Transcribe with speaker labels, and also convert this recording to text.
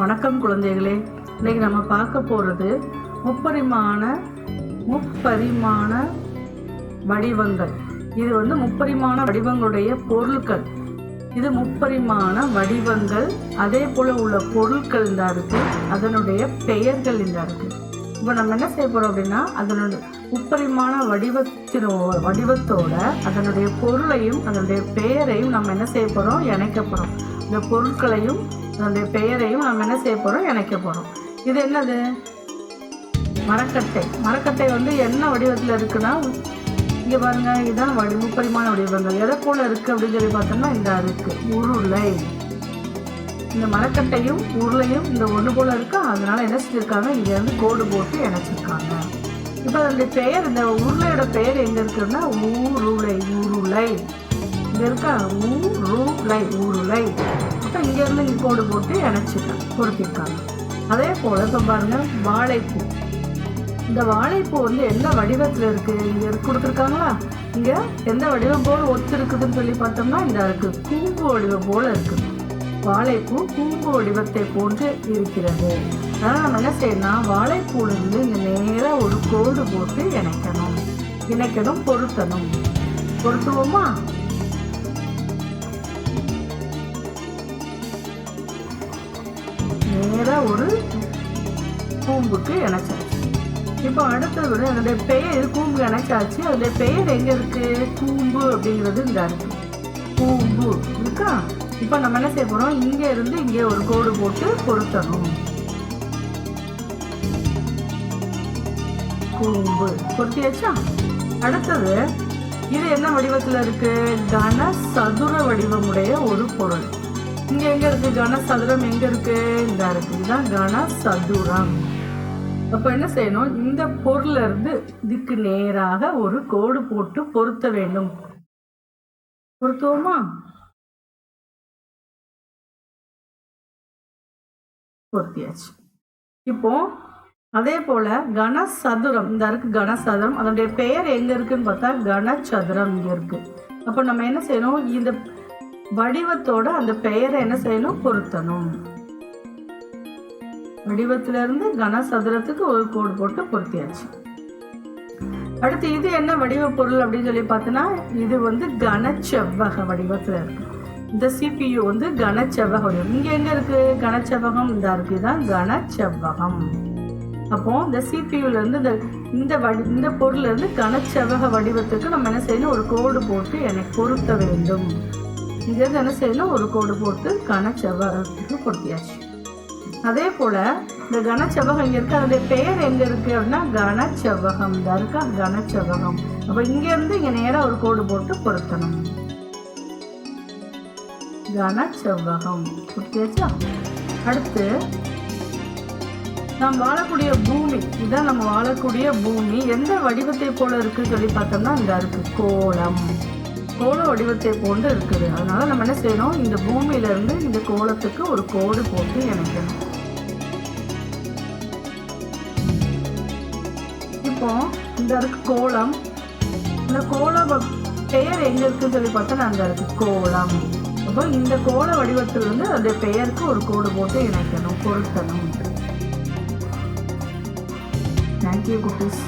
Speaker 1: வணக்கம் குழந்தைகளே. இன்னைக்கு நம்ம பார்க்க போகிறது முப்பரிமாண முப்பரிமாண வடிவங்கள். இது வந்து முப்பரிமாண வடிவங்களுடைய பொருட்கள் இது முப்பரிமாண வடிவங்கள். அதே போல் உள்ள பொருட்கள் இந்த இருக்கு அதனுடைய பெயர்கள் இந்த இருக்கு இப்போ நம்ம என்ன செய்ய போகிறோம் அப்படின்னா அதனுடைய முப்பரிமாண வடிவத்தினோ வடிவத்தோட அதனுடைய பொருளையும் அதனுடைய பெயரையும் நம்ம என்ன செய்ய போகிறோம் இணைக்க போகிறோம் இந்த பொருட்களையும் அதனுடைய பெயரையும் நம்ம என்ன செய்ய போகிறோம் இணைக்க போகிறோம் இது என்னது? மரக்கட்டை. மரக்கட்டை வந்து என்ன வடிவத்தில் இருக்குன்னா இங்கே பாருங்கள் இதுதான் வடி முப்பரிமாண வடிவங்கள். எதை போல் இருக்குது அப்படின்னு சொல்லி பார்த்தோம்னா இந்த இருக்குது உருளை. இந்த மரக்கட்டையும் உருளையும் இந்த ஒன்று போல் இருக்கா. அதனால என்ன செஞ்சிருக்காங்க? இங்கே இருந்து கோடு போட்டு இணைச்சிருக்காங்க. இப்போ அதனுடைய பெயர் இந்த உருளையோட பெயர் எங்கே இருக்குன்னா ஊருளை உருளை. இங்கே இருக்கா? ஊருளை உருளை. அப்போ இங்க இருந்து இங்க கோடு போட்டு இணைச்சிருக்காங்க பொருத்திருக்காங்க. அதே போல இப்போ பாருங்கள் வாழைப்பூ. இந்த வாழைப்பூ வந்து என்ன வடிவத்தில் இருக்கு? இங்க இருக்கு கொடுத்துருக்காங்களா? இங்க எந்த வடிவம் போல் ஒத்து இருக்குதுன்னு சொல்லி பார்த்தோம்னா இந்த இருக்கு கூம்பு வடிவம் போல இருக்கு. வாழைப்பூ கூம்பு வடிவத்தை போன்று இருக்கிறது. அதனால் நம்ம என்ன செய்யணும் வாழைப்பூலேருந்து இங்கே நேராக ஒரு கோடு போட்டு இணைக்கணும். இணைக்கணும் பொருத்தணும். பொருத்துவோமா? நேராக ஒரு கூம்புக்கு இணைச்சாச்சு. இப்போ அடுத்தது வந்து அதனுடைய பெயர் கூம்பு இணைச்சாச்சு. அதனுடைய பெயர் எங்கே இருக்குது கூம்பு அப்படிங்கிறது இந்த இருக்கு கூம்பு இருக்கா? இப்போ நம்ம என்ன செய்ய போகிறோம் இங்கே இருந்து இங்கே ஒரு கோடு போட்டு பொருத்தணும். கூம்பு. பொருத்தியாச்சா? அடுத்தது இது என்ன வடிவத்தில் இருக்குது கன சதுர வடிவமுடைய ஒரு பொருள். இங்க எங்க இருக்கு? கன சதுரம் எங்க இருக்கு? இந்த இருக்கு இதுதான் கன சதுரம் அப்ப என்ன செய்யணும்? இந்த பொருள்ல இருந்து இதுக்கு நேராக ஒரு கோடு போட்டு பொருத்த வேண்டும். பொருத்துவோமா? பொருத்தியாச்சு. இப்போ அதே போல கனசதுரம் இந்த இருக்கு கனசதுரம் அதனுடைய பெயர் எங்க இருக்குன்னு பார்த்தா கனசதுரம் இங்க இருக்கு. அப்போ நம்ம என்ன செய்யணும்? இந்த வடிவத்தோட அந்த பெயரை என்ன செய்யணும்? பொருத்தணும். வடிவத்துல இருந்து கனசதுரத்துக்கு ஒரு கோடு போட்டு பொருத்தியாச்சு. அடுத்து இது என்ன வடிவ பொருள் அப்படின்னு சொல்லி பார்த்தோன்னா இது வந்து கனச்செவ்வக வடிவத்தில் இருக்கு. இந்த சிபியு வந்து கனச்செவ்வக வடிவம் இங்கே எங்கே இருக்கு? கனச்செவ்வகம். இந்த இருக்கு. இதுதான் கனச்செவ்வகம். அப்போ இந்த சிபியூலேருந்து இந்த இந்த வடி இந்த பொருள்லேருந்து கனச்செவ்வக வடிவத்துக்கு நம்ம என்ன செய்யணும்? ஒரு கோடு போட்டு எனக்கு பொருத்த வேண்டும். இங்க இருந்து என்ன செய்யணும் ஒரு கோடு போட்டு கனச்செவ்வகத்துக்கு கொடுத்தியாச்சு. அதே போல் இந்த கனச்செவ்வகம் இங்க இருக்கு? அதனுடைய பெயர் எங்கே இருக்குது அப்படின்னா கனச்செவ்வகம் இந்த இருக்கா? கனச்செவ்வகம் அப்ப இங்க இருந்து இங்க ஒரு கோடு போட்டு பொருத்தணும். கனச்செவ்வகம் கொடுத்தியாச்சா? அடுத்து நாம் வாழக்கூடிய பூமி. இதுதான் நம்ம வாழக்கூடிய பூமி. எந்த வடிவத்தை போல இருக்குன்னு சொல்லி பார்த்தோம்னா இந்த இருக்கு கோலம். கோல வடிவத்தை போன்று இருக்குது. அதனால நம்ம என்ன செய்யணும்? இந்த பூமியில இருந்து இந்த கோலத்துக்கு ஒரு கோடு போட்டு இணைக்கணும். இப்போ இந்த இருக்கு கோலம். இந்த கோலம் பெயர் எங்க இருக்குன்னு சொல்லி பார்த்தா அந்த இருக்கு. கோலம். அப்போ இந்த கோல வடிவத்திலிருந்து அந்த பெயருக்கு ஒரு கோடு போட்டு இணைக்கணும். பொருத்தணும். தேங்க்யூ குட்டீஸ்.